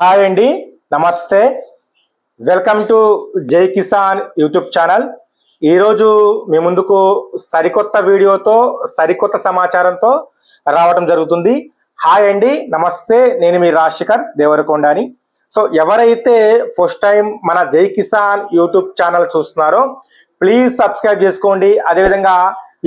Hi అండి నమస్తే. Welcome to జై కిసాన్ యూట్యూబ్ ఛానల్. ఈరోజు మీ ముందుకు సరికొత్త వీడియోతో సరికొత్త సమాచారంతో రావడం జరుగుతుంది. హాయ్ అండి నమస్తే. నేను మీ రాజశేఖర్ దేవరకొండని. సో ఎవరైతే ఫస్ట్ టైం మన జై కిసాన్ యూట్యూబ్ ఛానల్ చూస్తున్నారో ప్లీజ్ సబ్స్క్రైబ్ చేసుకోండి. అదేవిధంగా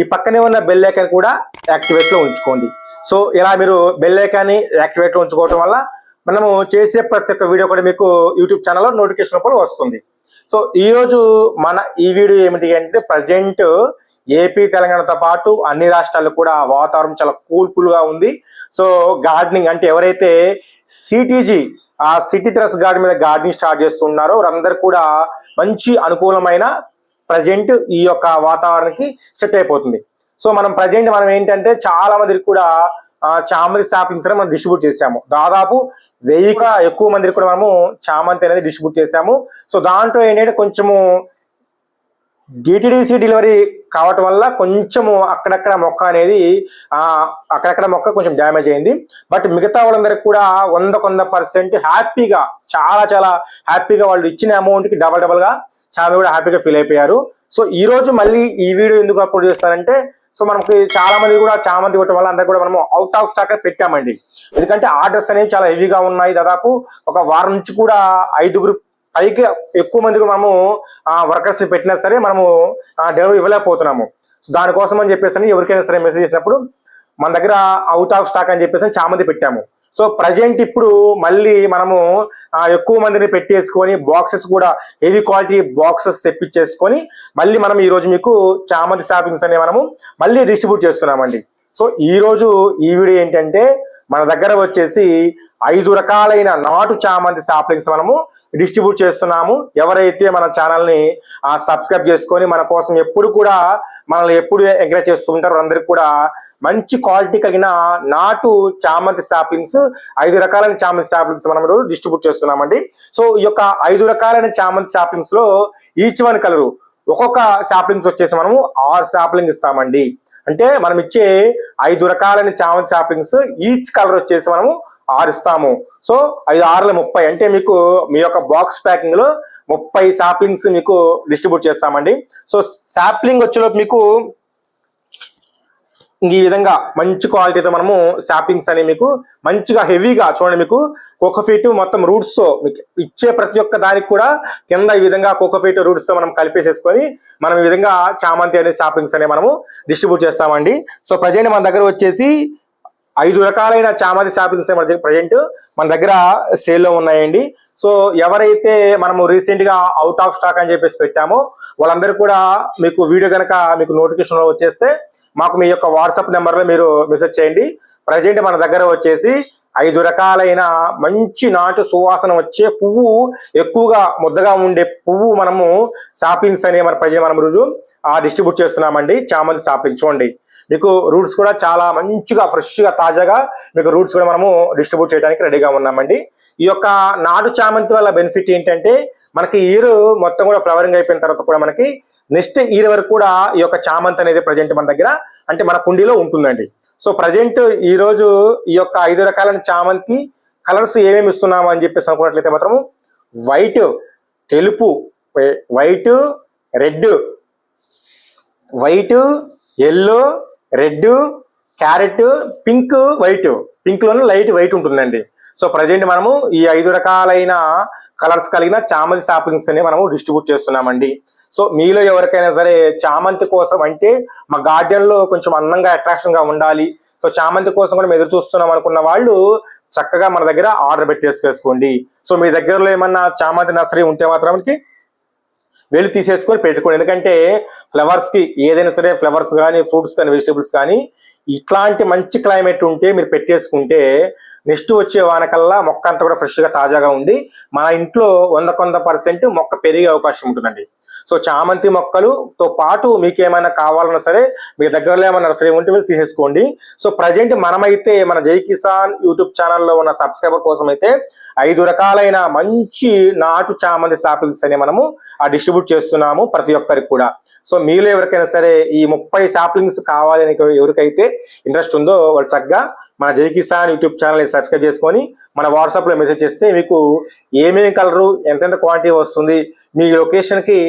ఈ పక్కనే ఉన్న బెల్ ఐకాన్ కూడా యాక్టివేట్లో ఉంచుకోండి. సో ఇలా మీరు బెల్ ఐకాన్ని యాక్టివేట్లో ఉంచుకోవటం వల్ల మనము చేసే ప్రతి ఒక్క వీడియో కూడా మీకు యూట్యూబ్ ఛానల్లో నోటిఫికేషన్ రూపంలో వస్తుంది. సో ఈ రోజు మన ఈ వీడియో ఏమిటి అంటే ప్రజెంట్ ఏపీ తెలంగాణతో పాటు అన్ని రాష్ట్రాల్లో కూడా వాతావరణం చాలా కూల్పుల్గా ఉంది. సో గార్డెనింగ్ అంటే ఎవరైతే సిటీజీ ఆ సిటీ టెరస్ గార్డెన్ మీద గార్డెనింగ్ స్టార్ట్ చేస్తున్నారో వారందరూ కూడా మంచి అనుకూలమైన ప్రజెంట్ ఈ యొక్క వాతావరణానికి సెట్ అయిపోతుంది. సో మనం ప్రజెంట్ మనం ఏంటంటే చాలా మందికి కూడా చామంతి స్థాపించడం అని మనం డిస్ట్రిబ్యూట్ చేసాము దాదాపు వెయ్యిగా ఎక్కువ మందికి కూడా మనము చామంతి అనేది డిస్ట్రిబ్యూట్ చేసాము సో దాంట్లో ఏంటంటే కొంచెము డిటిడిసి డెలివరీ కావటం వల్ల కొంచెము అక్కడక్కడ మొక్క అనేది అక్కడక్కడ మొక్క కొంచెం డ్యామేజ్ అయింది. బట్ మిగతా వాళ్ళందరికీ కూడా వంద కొంద పర్సెంట్ హ్యాపీగా చాలా చాలా హ్యాపీగా వాళ్ళు ఇచ్చిన అమౌంట్కి డబల్ డబల్గా చాలా కూడా హ్యాపీగా ఫీల్ అయిపోయారు. సో ఈ రోజు మళ్ళీ ఈ వీడియో ఎందుకు అప్లోడ్ చేస్తారంటే సో మనకి చాలా మంది కూడా చాలా మంది ఇవ్వటం వల్ల అందరు కూడా మనం అవుట్ ఆఫ్ స్టాక్ పెట్టామండి. ఎందుకంటే ఆర్డర్స్ అనేవి చాలా హెవీగా ఉన్నాయి. దాదాపు ఒక వారం నుంచి కూడా ఐదుగురు పైకి ఎక్కువ మందికి మనము వర్కర్స్ పెట్టినా సరే మనము డెలివరీ ఇవ్వలేకపోతున్నాము. సో దానికోసం అని చెప్పేసి అని ఎవరికైనా సరే మెసేజ్ చేసినప్పుడు మన దగ్గర అవుట్ ఆఫ్ స్టాక్ అని చెప్పేసి చాలా మంది పెట్టాము. సో ప్రజెంట్ ఇప్పుడు మళ్ళీ మనము ఎక్కువ మందిని పెట్టేసుకొని బాక్సెస్ కూడా హెవీ క్వాలిటీ బాక్సెస్ తెప్పించేసుకొని మళ్ళీ మనం ఈరోజు మీకు చామంతి షాపింగ్స్ అనే మనము మళ్ళీ డిస్ట్రిబ్యూట్ చేస్తున్నామండి. సో ఈరోజు ఈ వీడియో ఏంటంటే మన దగ్గర వచ్చేసి ఐదు రకాలైన నాటు చామంతి సాప్లింగ్స్ మనము డిస్ట్రిబ్యూట్ చేస్తున్నాము. ఎవరైతే మన ఛానల్ని సబ్స్క్రైబ్ చేసుకొని మన కోసం ఎప్పుడు కూడా మనల్ని ఎప్పుడు ఎంకరేజ్ చేస్తూ ఉంటారో అందరికి కూడా మంచి క్వాలిటీ కలిగిన నాటు చామంతి సాప్లింగ్స్ ఐదు రకాలైన చామంతి సాప్లింగ్స్ మనం డిస్ట్రిబ్యూట్ చేస్తున్నామండి. సో ఈ యొక్క ఐదు రకాలైన చామంతి సాప్లింగ్స్లో ఈచ్ వన్ కలరు ఒక్కొక్క శాప్లింగ్స్ వచ్చేసి మనము ఆరు శాప్లింగ్ ఇస్తామండి. అంటే మనం ఇచ్చే ఐదు రకాలైన చామంతి శాప్లింగ్స్ ఈచ్ కలర్ వచ్చేసి మనము ఆరు ఇస్తాము. సో ఐదు ఆరుల ముప్పై. అంటే మీకు మీ యొక్క బాక్స్ ప్యాకింగ్లో ముప్పై శాప్లింగ్స్ మీకు డిస్ట్రిబ్యూట్ చేస్తామండి. సో శాప్లింగ్ వచ్చేలోపు మీకు ఈ విధంగా మంచి క్వాలిటీతో మనము శాపింగ్స్ అనేవి మీకు మంచిగా హెవీగా చూడండి మీకు కోకోఫీట్ మొత్తం రూట్స్తో మీకు ఇచ్చే ప్రతి ఒక్క దానికి కూడా కింద ఈ విధంగా కోకోఫీట్ రూట్స్తో మనం కలిపేసేసుకొని మనం ఈ విధంగా చామంతి అనే షాపింగ్స్ అనే మనము డిస్ట్రిబ్యూట్ చేస్తామండి. సో ప్రజెంట్ మన దగ్గర వచ్చేసి ఐదు రకాలైన చామంతి షాపింగ్స్ మన దగ్గర ప్రజెంట్ మన దగ్గర సేల్లో ఉన్నాయండి. సో ఎవరైతే మనము రీసెంట్గా అవుట్ ఆఫ్ స్టాక్ అని చెప్పేసి పెట్టామో వాళ్ళందరూ కూడా మీకు వీడియో కనుక మీకు నోటిఫికేషన్ వచ్చేస్తే మాకు మీ యొక్క వాట్సాప్ నెంబర్లో మీరు మెసేజ్ చేయండి. ప్రజెంట్ మన దగ్గర వచ్చేసి ఐదు రకాలైన మంచి నాటు సువాసన వచ్చే పువ్వు ఎక్కువగా ముద్దగా ఉండే పువ్వు మనము సాప్లింగ్స్ అనే మన ప్రజలు మనం రోజు ఆ డిస్ట్రిబ్యూట్ చేస్తున్నామండి. చామంతి సాప్లింగ్. చూడండి. మీకు రూట్స్ కూడా చాలా మంచిగా ఫ్రెష్గా తాజాగా మీకు రూట్స్ కూడా మనము డిస్ట్రిబ్యూట్ చేయడానికి రెడీగా ఉన్నామండి. ఈ యొక్క నాటు చామంతి వల్ల బెనిఫిట్ ఏంటంటే మనకి ఈరు మొత్తం కూడా ఫ్లవరింగ్ అయిపోయిన తర్వాత కూడా మనకి నెక్స్ట్ ఇయర్ వరకు కూడా ఈ యొక్క చామంతి అనేది ప్రజెంట్ మన దగ్గర అంటే మన కుండీలో ఉంటుందండి. సో ప్రజెంట్ ఈ రోజు ఈ యొక్క ఐదు రకాలైన చామంతి కలర్స్ ఏమేమి ఇస్తున్నాము అని చెప్పేసి అనుకున్నట్లయితే మాత్రం వైట్ తెలుపు white red white yellow red carrot pink white. పింక్లోనే light white ఉంటుందండి. సో ప్రజెంట్ మనము ఈ ఐదు రకాలైన కలర్స్ కలిగిన చామంతి షాపింగ్స్ని మనము డిస్ట్రిబ్యూట్ చేస్తున్నామండి. సో మీలో ఎవరికైనా సరే చామంతి కోసం అంటే మా గార్డెన్లో కొంచెం అందంగా అట్రాక్షన్గా ఉండాలి. సో చామంతి కోసం కూడా ఎదురు చూస్తున్నాం అనుకున్న వాళ్ళు చక్కగా మన దగ్గర ఆర్డర్ పెట్టేసుకోండి సో మీ దగ్గరలో ఏమన్నా చామంతి నర్సరీ ఉంటే మాత్రానికి వెళ్ళి తీసేసుకొని పెట్టుకోండి. ఎందుకంటే ఫ్లవర్స్కి ఏదైనా సరే ఫ్లవర్స్ కానీ ఫ్రూట్స్ కానీ వెజిటేబుల్స్ కానీ ఇట్లాంటి మంచి క్లైమేట్ ఉంటే మీరు పెట్టేసుకుంటే నెక్స్ట్ వచ్చే వానకల్లా మొక్క అంతా కూడా ఫ్రెష్గా తాజాగా ఉండి మన ఇంట్లో వంద కొంద పర్సెంట్ మొక్క పెరిగే అవకాశం ఉంటుందండి. సో చామంతి మొక్కలుతో పాటు మీకు ఏమైనా కావాలన్నా సరే మీ దగ్గరలో ఏమైనా నర్సరీ ఉంటే మీరు తీసేసుకోండి. సో ప్రజెంట్ మనమైతే మన జై కిసాన్ యూట్యూబ్ ఛానల్లో ఉన్న సబ్స్క్రైబర్ కోసం అయితే ఐదు రకాలైన మంచి నాటు చామంతి సాపిల్స్ అని మనము ఆ డిస్ట్రిబ్యూట్ చేస్తున్నాము ప్రతి ఒక్కరికి కూడా. సో మీలో ఎవరికైనా సరే ఈ ముప్పై సాప్లింగ్స్ కావాలని ఎవరికైతే ఇంట్రెస్ట్ ఉందో వాళ్ళు చక్కగా మన జై కిసాన్ యూట్యూబ్ ఛానల్ని సబ్స్క్రైబ్ చేసుకొని మన వాట్సాప్లో మెసేజ్ చేస్తే మీకు ఏమేమి కలరు ఎంతెంత క్వాంటిటీ వస్తుంది మీ లొకేషన్కి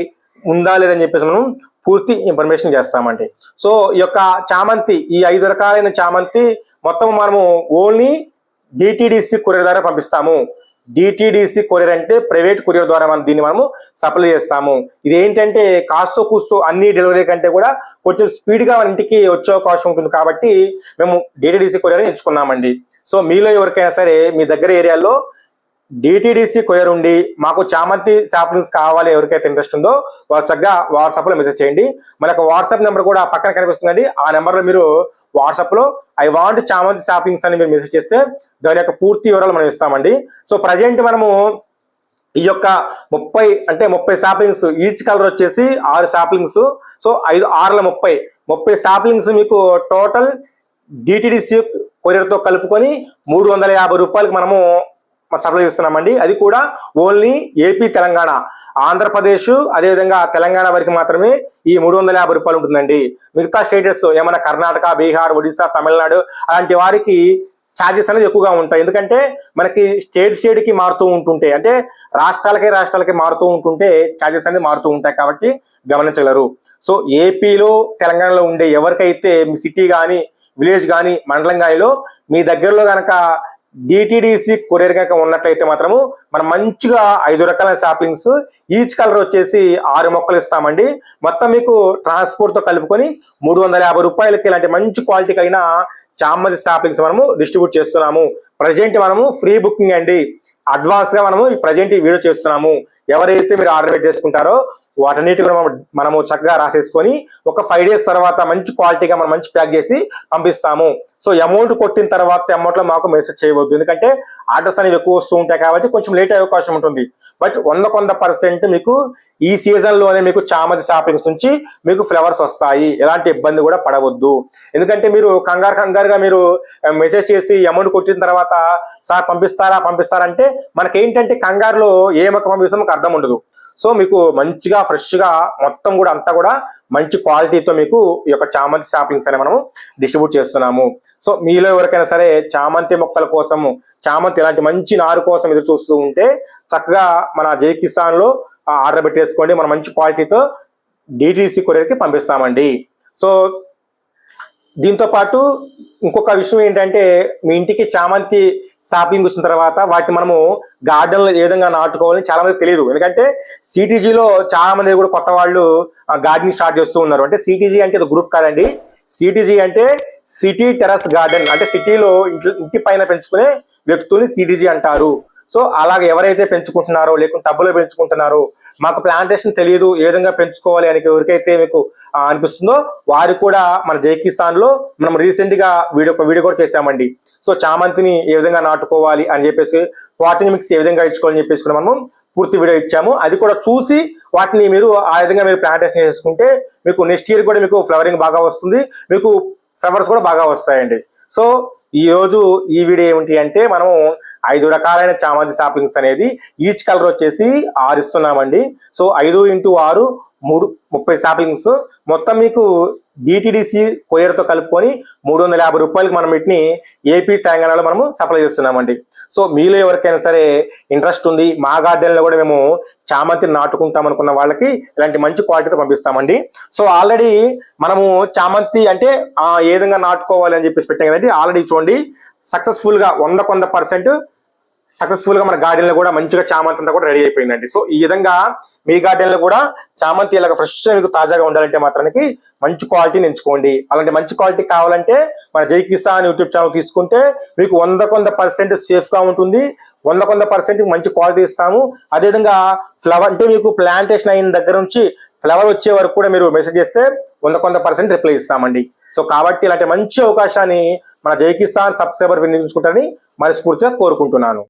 ఉందా లేదని చెప్పేసి మనం పూర్తి ఇన్ఫర్మేషన్ చేస్తామండి. సో ఈ యొక్క చామంతి ఈ ఐదు రకాలైన చామంతి మొత్తం మనము ఓన్లీ డిటిడిసి కొరియర్ ద్వారా పంపిస్తాము. డిటిడిసి కొరియర్ అంటే ప్రైవేట్ కొరియర్ ద్వారా మనం దీన్ని మనము సప్లై చేస్తాము. ఇది ఏంటంటే కాస్తో కూస్తో అన్ని డెలివరీ కంటే కూడా కొంచెం స్పీడ్గా మన ఇంటికి వచ్చే అవకాశం ఉంటుంది కాబట్టి మేము డిటిడిసి కొరియర్ ఎంచుకున్నామండి. సో మీలో ఎవరికైనా సరే మీ దగ్గర ఏరియాలో డిటిడిసి కొయర్ ఉండి మాకు చామంతి శాప్లింగ్స్ కావాలి ఎవరికైతే ఇంట్రెస్ట్ ఉందో వారు చక్కగా వాట్సాప్లో మెసేజ్ చేయండి. మన యొక్క వాట్సాప్ నెంబర్ కూడా పక్కన కనిపిస్తుందండి. ఆ నెంబర్లో మీరు వాట్సాప్లో ఐ వాంట్ చామంతి షాపింగ్స్ అని మీరు మెసేజ్ చేస్తే దాని యొక్క పూర్తి వివరాలు మనం ఇస్తామండి. సో ప్రజెంట్ మనము ఈ యొక్క ముప్పై అంటే ముప్పై సాప్లింగ్స్ ఈచ్ కలర్ వచ్చేసి ఆరు శాప్లింగ్స్ సో ఐదు ఆరుల ముప్పై. ముప్పై శాప్లింగ్స్ మీకు టోటల్ డిటిడిసి కొరియర్తో కలుపుకొని మూడు వందల యాభై రూపాయలకి మనము సప్లై చేస్తున్నామండి. అది కూడా ఓన్లీ ఏపీ తెలంగాణ. ఆంధ్రప్రదేశ్ అదేవిధంగా తెలంగాణ వరకు మాత్రమే ఈ మూడు వందల యాభై రూపాయలు ఉంటుందండి. మిగతా స్టేటస్ ఏమైనా కర్ణాటక బీహార్ ఒడిశా తమిళనాడు అలాంటి వారికి ఛార్జెస్ అనేది ఎక్కువగా ఉంటాయి. ఎందుకంటే మనకి స్టేట్ స్టేట్కి మారుతూ ఉంటుంటే అంటే రాష్ట్రాలకే రాష్ట్రాలకి మారుతూ ఉంటుంటే ఛార్జెస్ అనేది మారుతూ ఉంటాయి కాబట్టి గమనించగలరు. సో ఏపీలో తెలంగాణలో ఉండే ఎవరికైతే మీ సిటీ కానీ విలేజ్ కానీ మండలం గానిలో మీ దగ్గరలో కనుక డిటిడిసి కొరియర్ కనుక ఉన్నట్లయితే మాత్రము మనం మంచిగా ఐదు రకాల షాపింగ్స్ ఈచ్ కలర్ వచ్చేసి ఆరు మొక్కలు ఇస్తామండి. మొత్తం మీకు ట్రాన్స్పోర్ట్తో కలుపుకొని మూడు వందల యాభై రూపాయలకి ఇలాంటి మంచి క్వాలిటీ కలిగిన చామంతి షాపింగ్స్ మనము డిస్ట్రిబ్యూట్ చేస్తున్నాము. ప్రజెంట్ మనము ఫ్రీ బుకింగ్ అండి. అడ్వాన్స్గా మనము ఈ ప్రజెంట్ ఈ వీడియో చేస్తున్నాము. ఎవరైతే మీరు ఆర్డర్ పెట్టేసుకుంటారో వాటన్నిటి కూడా మనము చక్కగా రాసేసుకొని ఒక ఫైవ్ డేస్ తర్వాత మంచి క్వాలిటీగా మనం మంచి ప్యాక్ చేసి పంపిస్తాము. సో అమౌంట్ కొట్టిన తర్వాత అమౌంట్లో మాకు మెసేజ్ చేయవద్దు. ఎందుకంటే ఆర్డర్స్ అనేవి ఎక్కువ వస్తూ ఉంటాయి కాబట్టి కొంచెం లేట్ అయ్యే అవకాశం ఉంటుంది. బట్ వంద కొంద పర్సెంట్ మీకు ఈ సీజన్లోనే మీకు చామంతి షాపింగ్స్ నుంచి మీకు ఫ్లవర్స్ వస్తాయి. ఎలాంటి ఇబ్బంది కూడా పడవద్దు. ఎందుకంటే మీరు కంగారు కంగారుగా మీరు మెసేజ్ చేసి అమౌంట్ కొట్టిన తర్వాత సార్ పంపిస్తారా? పంపిస్తారంటే మనకేంటంటే కంగారులో ఏ మొక్క పంపిస్తామో అర్థం ఉండదు. సో మీకు మంచిగా ఫ్రెష్గా మొత్తం కూడా అంతా కూడా మంచి క్వాలిటీతో మీకు ఈ యొక్క చామంతి షాపింగ్స్ అనేవి మనము డిస్ట్రిబ్యూట్ చేస్తున్నాము. సో మీలో ఎవరికైనా సరే చామంతి మొక్కల కోసము చామంతి ఇలాంటి మంచి నారు కోసం ఎదురు చూస్తూ ఉంటే చక్కగా మన జై కిసాన్లో ఆర్డర్ పెట్టేసుకోండి. మన మంచి క్వాలిటీతో డిటిసి కొరియర్కి పంపిస్తామండి. సో దీంతో పాటు ఇంకొక విషయం ఏంటంటే మీ ఇంటికి చామంతి షాపింగ్ వచ్చిన తర్వాత వాటిని మనము గార్డెన్లో ఏ విధంగా నాటుకోవాలని చాలా మంది తెలియదు. ఎందుకంటే సిటీజీలో చాలా మంది కూడా కొత్త వాళ్ళు గార్డెనింగ్ స్టార్ట్ చేస్తూ ఉన్నారు. అంటే సిటీజీ అంటే ఇది గ్రూప్ కాదండి. సిటీజీ అంటే సిటీ టెరస్ గార్డెన్. అంటే సిటీలో ఇంటి పైన పెంచుకునే వ్యక్తుల్ని సిటీజీ అంటారు. సో అలాగ ఎవరైతే పెంచుకుంటున్నారో లేకుంటే టబ్బులో పెంచుకుంటున్నారో మాకు ప్లాంటేషన్ తెలియదు ఏ విధంగా పెంచుకోవాలి అని ఎవరికైతే మీకు అనిపిస్తుందో వారు కూడా మన జై కిసాన్లో మనం రీసెంట్గా వీడియో వీడియో కూడా చేశామండి. సో చామంతిని ఏ విధంగా నాటుకోవాలి అని చెప్పేసి వాటిని మిక్స్ ఏ విధంగా ఇచ్చుకోవాలని చెప్పేసి కూడా మనం పూర్తి వీడియో ఇచ్చాము. అది కూడా చూసి వాటిని మీరు ఆ విధంగా మీరు ప్లాంటేషన్ చేసుకుంటే మీకు నెక్స్ట్ ఇయర్ కూడా మీకు ఫ్లవరింగ్ బాగా వస్తుంది. మీకు ఫ్లవర్స్ కూడా బాగా వస్తాయండి. సో ఈ రోజు ఈ వీడియో ఏమిటి అంటే మనము ఐదు రకాలైన చామంతి షాపింగ్స్ అనేది ఈచ్ కలర్ వచ్చేసి ఆరు ఇస్తున్నామండి సో ఐదు ఇంటూ ఆరు మూడు ముప్పై షాపింగ్స్ మొత్తం మీకు డిటిడిసి కొయ్యర్తో కలుపుకొని మూడు వందల యాభై రూపాయలకి మనం వీటిని ఏపీ తెలంగాణలో మనము సప్లై చేస్తున్నామండి. సో మీలో ఎవరికైనా సరే ఇంట్రెస్ట్ ఉంది మా గార్డెన్లో కూడా మేము చామంతిని నాటుకుంటాం అనుకున్న వాళ్ళకి ఇలాంటి మంచి క్వాలిటీతో పంపిస్తామండి. సో ఆల్రెడీ మనము చామంతి అంటే ఏ విధంగా నాటుకోవాలి అని చెప్పేసి పెట్టాం కదండి ఆల్రెడీ చూడండి సక్సెస్ఫుల్గా వంద కొంద పర్సెంట్ సక్సెస్ఫుల్గా మన గార్డెన్లో కూడా మంచిగా చామంతి అంతా కూడా రెడీ అయిపోయిందండి. సో ఈ విధంగా మీ గార్డెన్లో కూడా చామంతి ఇలాగ ఫ్రెష్ మీకు తాజాగా ఉండాలంటే మాత్రానికి మంచి క్వాలిటీని ఎంచుకోండి. అలాంటి మంచి క్వాలిటీ కావాలంటే మన జై కిసాన్ యూట్యూబ్ ఛానల్ తీసుకుంటే మీకు వంద కొంద పర్సెంట్ సేఫ్గా ఉంటుంది. వంద కొంద పర్సెంట్ మంచి క్వాలిటీ ఇస్తాము. అదేవిధంగా ఫ్లవర్ అంటే మీకు ప్లాంటేషన్ అయిన దగ్గర నుంచి ఫ్లవర్ వచ్చే వరకు కూడా మీరు మెసేజ్ చేస్తే వంద కొంత పర్సెంట్ రిప్లై ఇస్తామండి. సో కాబట్టి ఇలాంటి మంచి అవకాశాన్ని మన జై కిసాన్ సబ్స్క్రైబర్ వినియోగించుకుంటారని మనస్ఫూర్తిగా కోరుకుంటున్నాను.